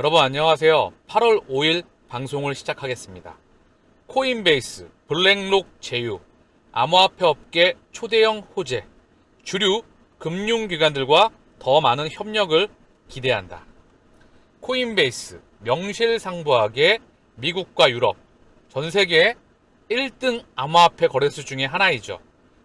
여러분 안녕하세요. 8월 5일 방송을 시작하겠습니다. 코인베이스, 블랙록 제휴, 암호화폐 업계 초대형 호재, 주류 금융기관들과 더 많은 협력을 기대한다. 코인베이스, 명실상부하게 미국과 유럽, 전 세계 1등 암호화폐 거래소 중에 하나이죠.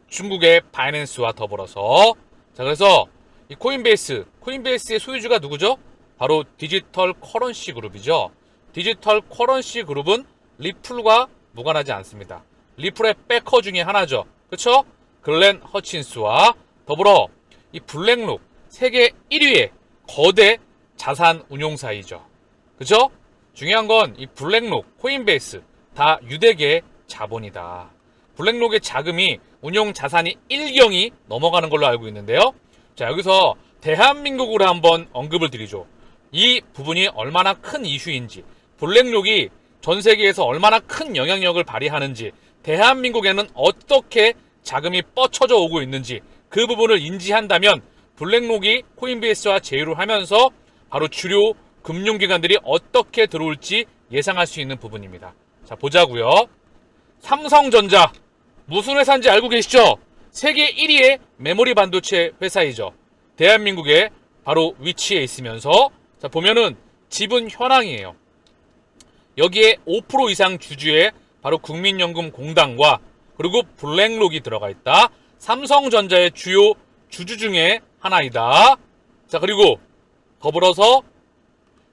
중국의 바이낸스와 더불어서 자 그래서 이 코인베이스, 코인베이스의 소유주가 누구죠? 바로 디지털 커런시 그룹이죠. 디지털 커런시 그룹은 리플과 무관하지 않습니다. 리플의 백커 중에 하나죠. 그렇죠? 글렌 허친스와 더불어 이 블랙록 세계 1위의 거대 자산 운용사이죠. 그죠? 중요한 건 이 블랙록, 코인베이스 다 유대계 자본이다. 블랙록의 자금이 운용 자산이 1경이 넘어가는 걸로 알고 있는데요. 자, 여기서 대한민국으로 한번 언급을 드리죠. 이 부분이 얼마나 큰 이슈인지, 블랙록이 전 세계에서 얼마나 큰 영향력을 발휘하는지, 대한민국에는 어떻게 자금이 뻗쳐져 오고 있는지 그 부분을 인지한다면 블랙록이 코인베이스와 제휴를 하면서 바로 주요 금융기관들이 어떻게 들어올지 예상할 수 있는 부분입니다. 자, 보자고요. 삼성전자 무슨 회사인지 알고 계시죠? 세계 1위의 메모리 반도체 회사이죠. 대한민국에 바로 위치해 있으면서 자 보면은 지분 현황이에요. 여기에 5% 이상 주주의 바로 국민연금 공단과 그리고 블랙록이 들어가 있다. 삼성전자의 주요 주주 중에 하나이다. 자 그리고 더불어서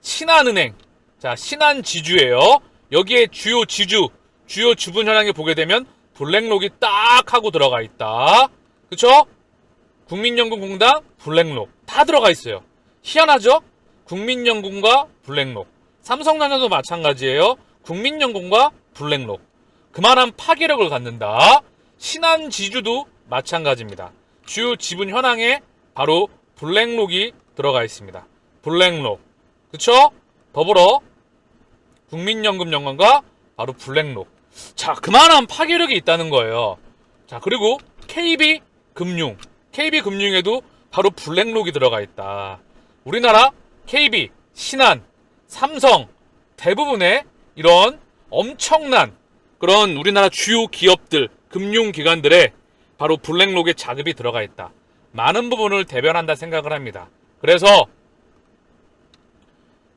신한은행 자 신한지주예요. 여기에 주요 지주 주요 주분 현황에 보게 되면 블랙록이 딱 하고 들어가 있다. 그쵸? 국민연금공단, 블랙록 다 들어가 있어요. 희한하죠? 국민연금과 블랙록. 삼성전자도 마찬가지예요. 국민연금과 블랙록. 그만한 파괴력을 갖는다. 신한지주도 마찬가지입니다. 주요 지분 현황에 바로 블랙록이 들어가 있습니다. 블랙록. 그쵸? 더불어 국민연금연금과 바로 블랙록. 자, 그만한 파괴력이 있다는 거예요. 자, 그리고 KB금융. KB금융에도 바로 블랙록이 들어가 있다. 우리나라 KB, 신한, 삼성 대부분의 이런 엄청난 그런 우리나라 주요 기업들, 금융기관들의 바로 블랙록에 자금이 들어가 있다. 많은 부분을 대변한다 생각을 합니다. 그래서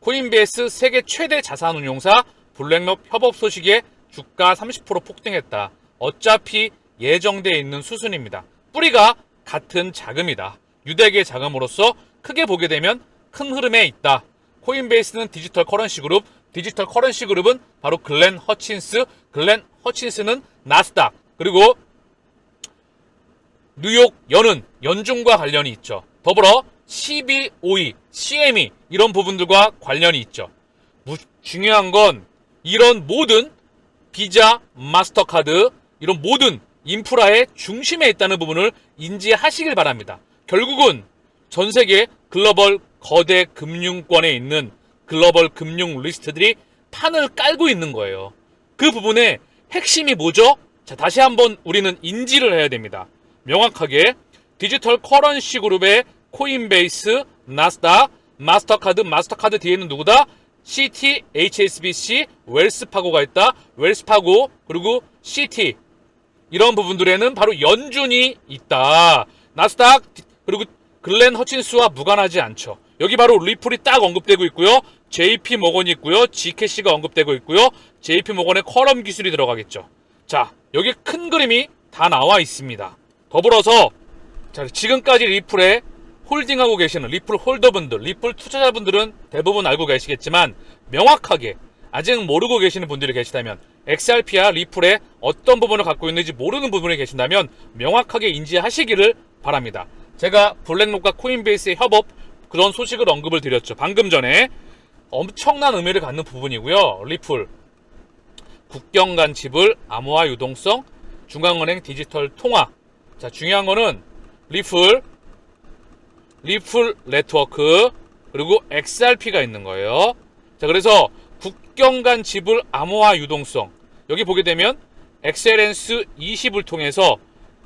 코인베이스 세계 최대 자산운용사 블랙록 협업 소식에 주가 30% 폭등했다. 어차피 예정돼 있는 수순입니다. 뿌리가 같은 자금이다. 유대계 자금으로서 크게 보게 되면 큰 흐름에 있다. 코인베이스는 디지털 커런시 그룹, 디지털 커런시 그룹은 바로 글렌 허친스, 글렌 허친스는 나스닥, 그리고 뉴욕 연은 연중과 관련이 있죠. 더불어 CBOE, CME 이런 부분들과 관련이 있죠. 무- 중요한 건 이런 모든 비자, 마스터카드 이런 모든 인프라의 중심에 있다는 부분을 인지하시길 바랍니다. 결국은 전 세계 글로벌 거대 금융권에 있는 글로벌 금융 리스트들이 판을 깔고 있는 거예요. 그 부분의 핵심이 뭐죠? 자, 다시 한번 우리는 인지를 해야 됩니다. 명확하게 디지털 커런시 그룹의 코인베이스, 나스닥, 마스터카드, 마스터카드 뒤에는 누구다? CT, HSBC, 웰스파고가 있다. 웰스파고, 그리고 CT. 이런 부분들에는 바로 연준이 있다. 나스닥, 그리고 글렌 허친스와 무관하지 않죠. 여기 바로 리플이 딱 언급되고 있고요. JP 모건이 있고요. GKC가 언급되고 있고요. JP 모건의 컬럼 기술이 들어가겠죠. 자, 여기 큰 그림이 다 나와 있습니다. 더불어서 자, 지금까지 리플에 홀딩하고 계시는 리플 홀더분들, 리플 투자자분들은 대부분 알고 계시겠지만 명확하게 아직 모르고 계시는 분들이 계시다면 XRP와 리플의 어떤 부분을 갖고 있는지 모르는 부분이 계신다면 명확하게 인지하시기를 바랍니다. 제가 블랙록과 코인베이스의 협업 그런 소식을 언급을 드렸죠. 방금 전에 엄청난 의미를 갖는 부분이고요. 리플 국경 간 지불, 암호화 유동성, 중앙은행 디지털 통화. 자, 중요한 거는 리플, 리플 네트워크, 그리고 XRP가 있는 거예요. 자, 그래서 국경 간 지불 암호화 유동성. 여기 보게 되면 엑셀렌스 20을 통해서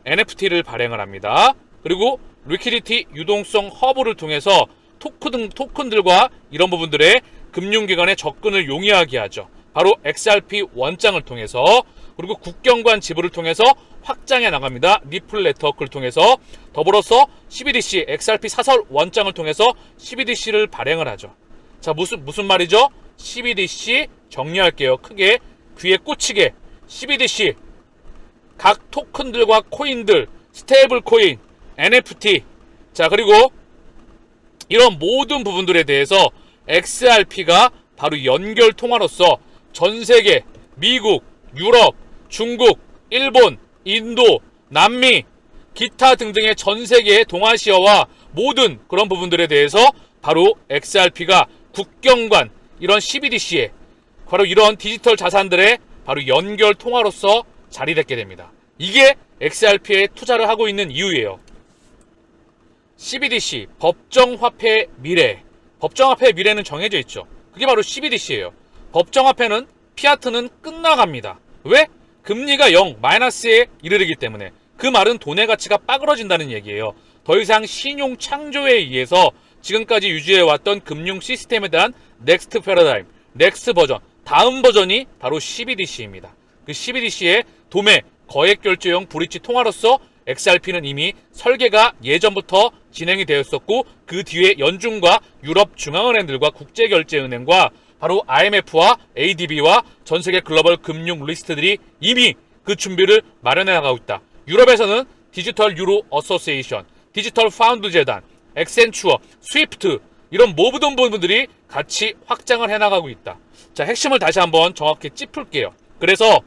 NFT를 발행을 합니다. 그리고 리퀴디티 유동성 허브를 통해서 토큰, 토큰들과 이런 부분들의 금융기관의 접근을 용이하게 하죠. 바로 XRP 원장을 통해서 그리고 국경관 지불을 통해서 확장해 나갑니다. 리플 네트워크를 통해서 더불어서 CBDC XRP 사설 원장을 통해서 CBDC를 발행을 하죠. 자 무슨 무슨 말이죠? CBDC 정리할게요. 크게 귀에 꽂히게 CBDC 각 토큰들과 코인들 스테이블 코인 NFT 자 그리고 이런 모든 부분들에 대해서 XRP가 바로 연결 통화로서 전 세계 미국, 유럽, 중국, 일본, 인도, 남미, 기타 등등의 전 세계 동아시아와 모든 그런 부분들에 대해서 바로 XRP가 국경관 이런 CBDC에 바로 이런 디지털 자산들의 바로 연결 통화로서 자리잡게 됩니다. 이게 XRP에 투자를 하고 있는 이유예요. CBDC 법정화폐 미래 법정화폐 미래는 정해져 있죠. 그게 바로 CBDC예요. 법정화폐는 피아트는 끝나갑니다. 왜? 금리가 0 마이너스에 이르르기 때문에 그 말은 돈의 가치가 빠그러진다는 얘기예요. 더 이상 신용 창조에 의해서 지금까지 유지해왔던 금융 시스템에 대한 넥스트 패러다임, 넥스트 버전, 다음 버전이 바로 CBDC입니다. 그 CBDC의 도매, 거액 결제용 브릿지 통화로서 XRP는 이미 설계가 예전부터 진행이 되었었고 그 뒤에 연준과 유럽 중앙은행들과 국제결제은행과 바로 IMF와 ADB와 전 세계 글로벌 금융 리스트들이 이미 그 준비를 마련해 나가고 있다. 유럽에서는 디지털 유로 어소시에이션, 디지털 파운드 재단, 엑센추어, 스위프트 이런 모든 부분들이 같이 확장을 해 나가고 있다. 자, 핵심을 다시 한번 정확히 짚을게요. 그래서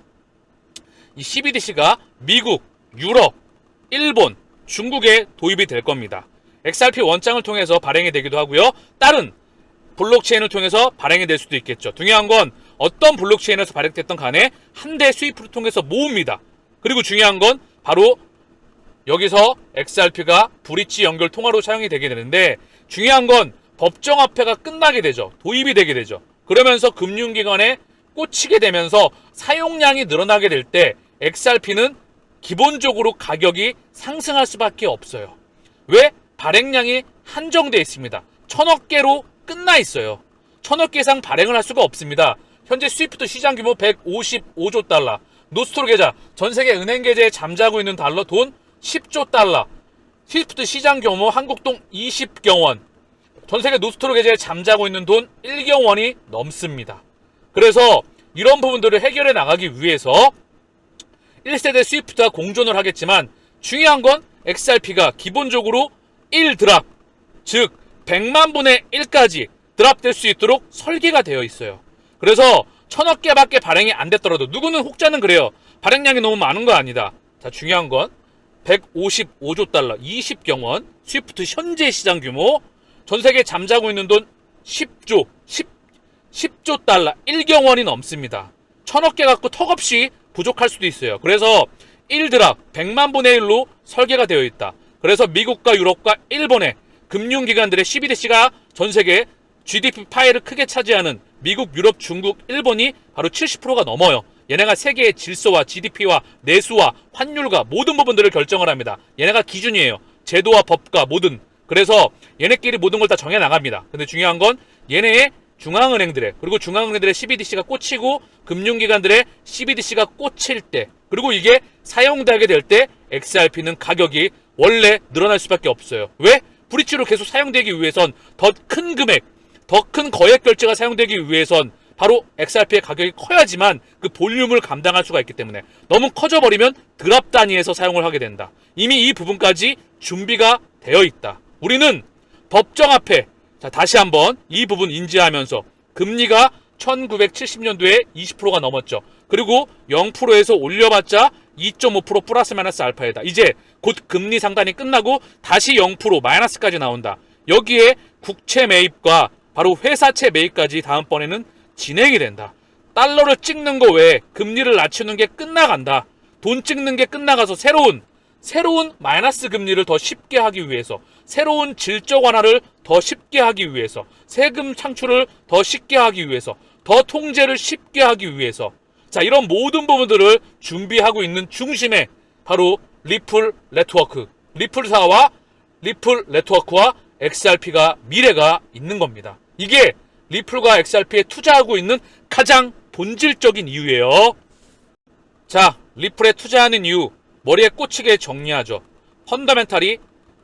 이 CBDC가 미국, 유럽, 일본, 중국에 도입이 될 겁니다. XRP 원장을 통해서 발행이 되기도 하고요. 다른 블록체인을 통해서 발행이 될 수도 있겠죠. 중요한 건 어떤 블록체인에서 발행됐던 간에 한대 스위프를 통해서 모읍니다. 그리고 중요한 건 바로 여기서 XRP가 브릿지 연결 통화로 사용이 되게 되는데 중요한 건 법정화폐가 끝나게 되죠. 도입이 되게 되죠. 그러면서 금융기관에 꽂히게 되면서 사용량이 늘어나게 될 때 XRP는 기본적으로 가격이 상승할 수밖에 없어요. 왜? 발행량이 한정돼 있습니다. 천억 개로 끝나 있어요. 천억 개 이상 발행을 할 수가 없습니다. 현재 스위프트 시장 규모 155조 달러, 노스트로 계좌, 전 세계 은행 계좌에 잠자고 있는 달러 돈 10조 달러, 스위프트 시장 규모 한국동 20경 원, 전 세계 노스트로 계좌에 잠자고 있는 돈 1경 원이 넘습니다. 그래서 이런 부분들을 해결해 나가기 위해서 1세대 스위프트와 공존을 하겠지만 중요한 건 XRP가 기본적으로 1 드랍, 즉 100만 분의 1까지 드랍될 수 있도록 설계가 되어 있어요. 그래서 천억 개밖에 발행이 안 됐더라도 누구는 혹자는 그래요. 발행량이 너무 많은 거 아니다. 자, 중요한 건 155조 달러, 20경 원, 스위프트 현재 시장 규모, 전 세계 잠자고 있는 돈 10조, 10, 10조 달러, 1경 원이 넘습니다. 천억 개 갖고 턱없이 부족할 수도 있어요. 그래서 1드랍 100만 분의 1로 설계가 되어 있다. 그래서 미국과 유럽과 일본의 금융기관들의 CBDC가 전 세계 GDP 파일을 크게 차지하는 미국, 유럽, 중국, 일본이 바로 70%가 넘어요. 얘네가 세계의 질서와 GDP와 내수와 환율과 모든 부분들을 결정을 합니다. 얘네가 기준이에요. 제도와 법과 모든. 그래서 얘네끼리 모든 걸 다 정해 나갑니다. 근데 중요한 건 얘네의 중앙은행들의 그리고 중앙은행들의 CBDC가 꽂히고 금융기관들의 CBDC가 꽂힐 때 그리고 이게 사용되게 될 때 XRP는 가격이 원래 늘어날 수밖에 없어요. 왜? 브릿지로 계속 사용되기 위해선 더 큰 금액, 더 큰 거액 결제가 사용되기 위해선 바로 XRP의 가격이 커야지만 그 볼륨을 감당할 수가 있기 때문에 너무 커져버리면 드랍 단위에서 사용을 하게 된다. 이미 이 부분까지 준비가 되어 있다. 우리는 법정화폐, 자, 다시 한번 이 부분 인지하면서 금리가 1970년도에 20%가 넘었죠. 그리고 0%에서 올려봤자 2.5% 플러스 마이너스 알파이다. 이제 곧 금리 상단이 끝나고 다시 0% 마이너스까지 나온다. 여기에 국채 매입과 바로 회사채 매입까지 다음번에는 진행이 된다. 달러를 찍는 거 외에 금리를 낮추는 게 끝나간다. 돈 찍는 게 끝나가서 새로운 새로운 마이너스 금리를 더 쉽게 하기 위해서 새로운 질적 완화를 더 쉽게 하기 위해서 세금 창출을 더 쉽게 하기 위해서 더 통제를 쉽게 하기 위해서 자 이런 모든 부분들을 준비하고 있는 중심에 바로 리플 네트워크 리플사와 리플 네트워크와 XRP가 미래가 있는 겁니다. 이게 리플과 XRP에 투자하고 있는 가장 본질적인 이유예요. 자, 리플에 투자하는 이유 머리에 꽂히게 정리하죠. 펀더멘탈이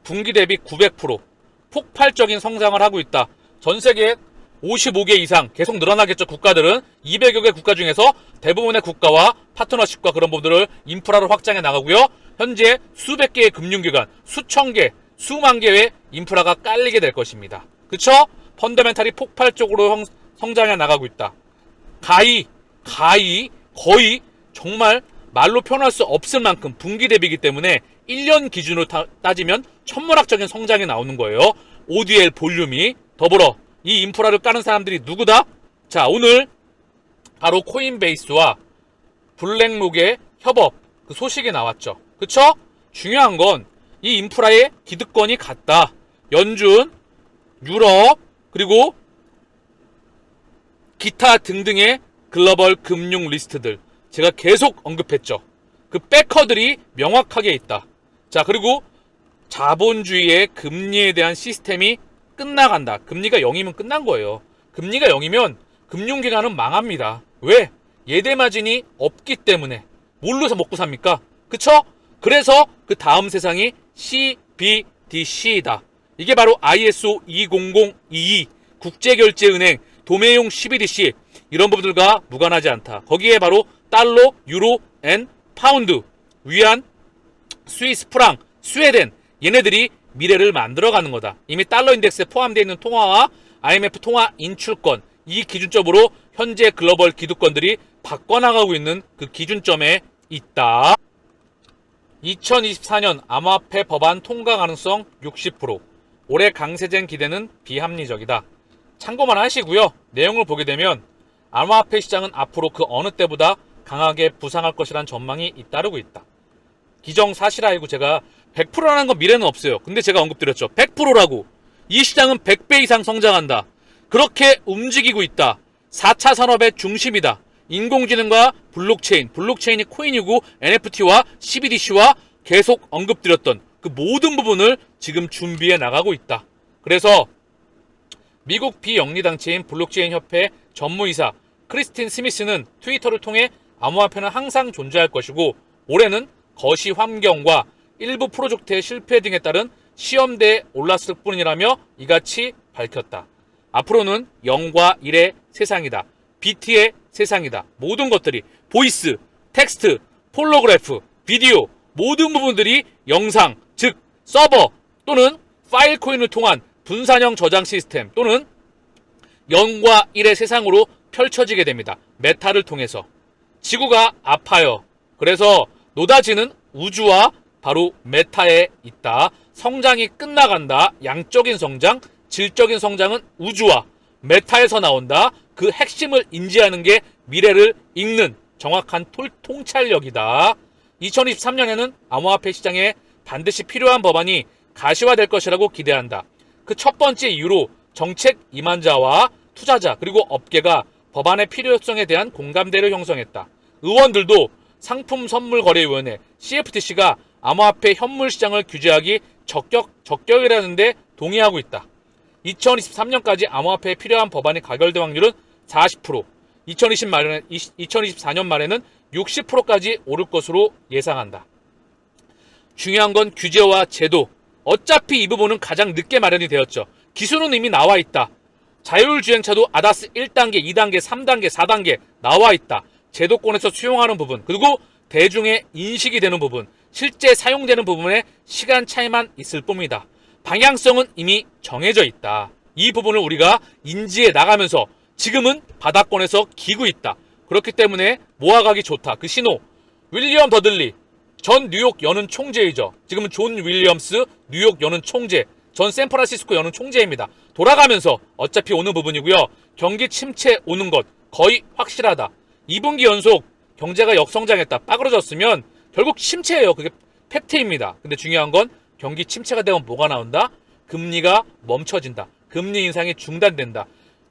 분기 대비 900% 폭발적인 성장을 하고 있다. 전 세계 55개 이상 계속 늘어나겠죠. 국가들은 200여 개 국가 중에서 대부분의 국가와 파트너십과 그런 부분들을 인프라를 확장해 나가고요. 현재 수백 개의 금융기관, 수천 개, 수만 개의 인프라가 깔리게 될 것입니다. 그쵸? 펀더멘탈이 폭발적으로 형- 성장해 나가고 있다. 가히, 가히, 거의 정말 말로 표현할 수 없을 만큼 분기 대비이기 때문에 1년 기준으로 타- 따지면 천문학적인 성장이 나오는 거예요. ODL 볼륨이 더불어 이 인프라를 까는 사람들이 누구다? 자, 오늘 바로 코인베이스와 블랙록의 협업 그 소식이 나왔죠. 그쵸? 중요한 건 이 인프라의 기득권이 같다. 연준, 유럽, 그리고 기타 등등의 글로벌 금융 리스트들 제가 계속 언급했죠. 그 백커들이 명확하게 있다. 자, 그리고 자본주의의 금리에 대한 시스템이 끝나간다. 금리가 0이면 끝난 거예요. 금리가 0이면 금융기관은 망합니다. 왜? 예대마진이 없기 때문에. 뭘로서 먹고 삽니까? 그쵸? 그래서 그 다음 세상이 CBDC이다. 이게 바로 ISO 20022 국제결제은행 도매용 CBDC 이런 부분들과 무관하지 않다. 거기에 바로 달러, 유로, 엔, 파운드, 위안, 스위스 프랑, 스웨덴 얘네들이 미래를 만들어가는 거다. 이미 달러 인덱스에 포함되어 있는 통화와 IMF 통화 인출권 이 기준점으로 현재 글로벌 기득권들이 바꿔나가고 있는 그 기준점에 있다. 2024년 암호화폐 법안 통과 가능성 60% 올해 강세젠 기대는 비합리적이다. 참고만 하시고요. 내용을 보게 되면 암호화폐 시장은 앞으로 그 어느 때보다 강하게 부상할 것이란 전망이 잇따르고 있다. 기정사실화이고 제가 100%라는 건 미래는 없어요. 근데 제가 언급드렸죠. 100%라고. 이 시장은 100배 이상 성장한다. 그렇게 움직이고 있다. 4차 산업의 중심이다. 인공지능과 블록체인, 블록체인이 코인이고 NFT와 CBDC와 계속 언급드렸던 그 모든 부분을 지금 준비해 나가고 있다. 그래서 미국 비영리단체인 블록체인 협회 전무이사 크리스틴 스미스는 트위터를 통해 암호화폐는 항상 존재할 것이고 올해는 거시 환경과 일부 프로젝트의 실패 등에 따른 시험대에 올랐을 뿐이라며 이같이 밝혔다. 앞으로는 0과 1의 세상이다. BT의 세상이다. 모든 것들이 보이스, 텍스트, 폴로그래프, 비디오 모든 부분들이 영상, 즉 서버 또는 파일 코인을 통한 분산형 저장 시스템 또는 0과 1의 세상으로 펼쳐지게 됩니다. 메타를 통해서. 지구가 아파요. 그래서 노다지는 우주와 바로 메타에 있다. 성장이 끝나간다. 양적인 성장, 질적인 성장은 우주와 메타에서 나온다. 그 핵심을 인지하는 게 미래를 읽는 정확한 톨- 통찰력이다. 2023년에는 암호화폐 시장에 반드시 필요한 법안이 가시화될 것이라고 기대한다. 그 첫 번째 이유로 정책 임한자와 투자자 그리고 업계가 법안의 필요성에 대한 공감대를 형성했다. 의원들도 상품선물거래위원회 CFTC가 암호화폐 현물 시장을 규제하기 적격 적격이라는데 동의하고 있다. 2023년까지 암호화폐에 필요한 법안이 가결될 확률은 40%, 2020 말에는 2024년 말에는 60%까지 오를 것으로 예상한다. 중요한 건 규제와 제도. 어차피 이 부분은 가장 늦게 마련이 되었죠. 기술은 이미 나와 있다. 자율주행차도 아다스 1단계, 2단계, 3단계, 4단계 나와 있다. 제도권에서 수용하는 부분, 그리고 대중의 인식이 되는 부분, 실제 사용되는 부분에 시간 차이만 있을 뿐이다. 방향성은 이미 정해져 있다. 이 부분을 우리가 인지해 나가면서 지금은 바닥권에서 기고 있다. 그렇기 때문에 모아가기 좋다. 그 신호. 윌리엄 더들리 전 뉴욕 연은 총재이죠. 지금은 존 윌리엄스 뉴욕 연은 총재. 전 샌프란시스코 연은 총재입니다. 돌아가면서 어차피 오는 부분이고요. 경기 침체 오는 것 거의 확실하다. 2분기 연속 경제가 역성장했다. 빠그러졌으면 결국 침체예요. 그게 팩트입니다. 근데 중요한 건 경기 침체가 되면 뭐가 나온다? 금리가 멈춰진다. 금리 인상이 중단된다.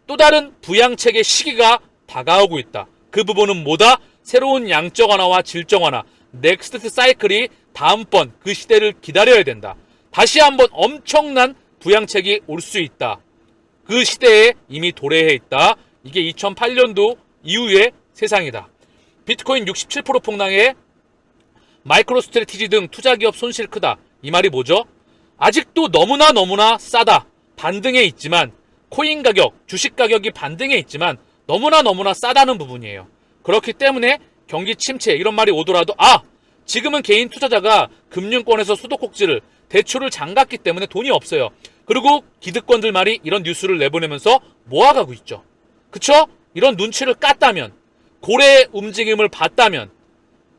또 다른 부양책의 시기가 다가오고 있다. 그 부분은 뭐다? 새로운 양적 완화와 질적 완화, 넥스트 사이클이 다음번 그 시대를 기다려야 된다. 다시 한번 엄청난 부양책이 올 수 있다. 그 시대에 이미 도래해 있다. 이게 2008년도 이후의 세상이다. 비트코인 67% 폭락에 마이크로 스트레티지 등 투자 기업 손실 크다. 이 말이 뭐죠? 아직도 너무나 너무나 싸다. 반등에 있지만 코인 가격, 주식 가격이 반등에 있지만 너무나 너무나 싸다는 부분이에요. 그렇기 때문에 경기 침체 이런 말이 오더라도 아 지금은 개인 투자자가 금융권에서 수도꼭지를 대출을 잠갔기 때문에 돈이 없어요. 그리고 기득권들 말이 이런 뉴스를 내보내면서 모아가고 있죠. 그쵸? 이런 눈치를 깠다면 고래의 움직임을 봤다면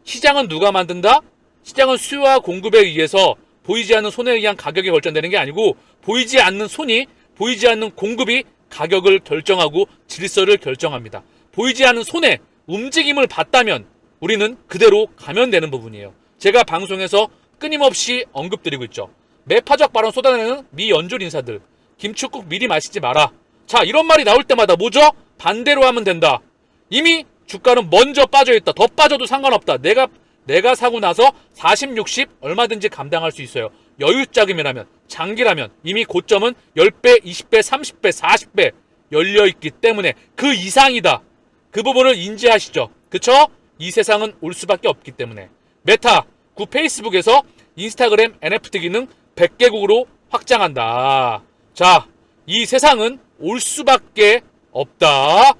시장은 누가 만든다? 시장은 수요와 공급에 의해서 보이지 않는 손에 의한 가격이 결정되는 게 아니고 보이지 않는 손이 보이지 않는 공급이 가격을 결정하고 질서를 결정합니다. 보이지 않는 손에 움직임을 봤다면 우리는 그대로 가면 되는 부분이에요. 제가 방송에서 끊임없이 언급드리고 있죠. 매파적 발언 쏟아내는 미 연준 인사들. 김축국 미리 마시지 마라. 자, 이런 말이 나올 때마다 뭐죠? 반대로 하면 된다. 이미 주가는 먼저 빠져 있다. 더 빠져도 상관없다. 내가 내가 사고 나서 40, 60 얼마든지 감당할 수 있어요. 여유 자금이라면 장기라면 이미 고점은 10배, 20배, 30배, 40배 열려 있기 때문에 그 이상이다. 그 부분을 인지하시죠. 그쵸? 이 세상은 올 수밖에 없기 때문에. 메타, 구 페이스북에서 인스타그램 NFT 기능 100개국으로 확장한다. 자, 이 세상은 올 수밖에 없다.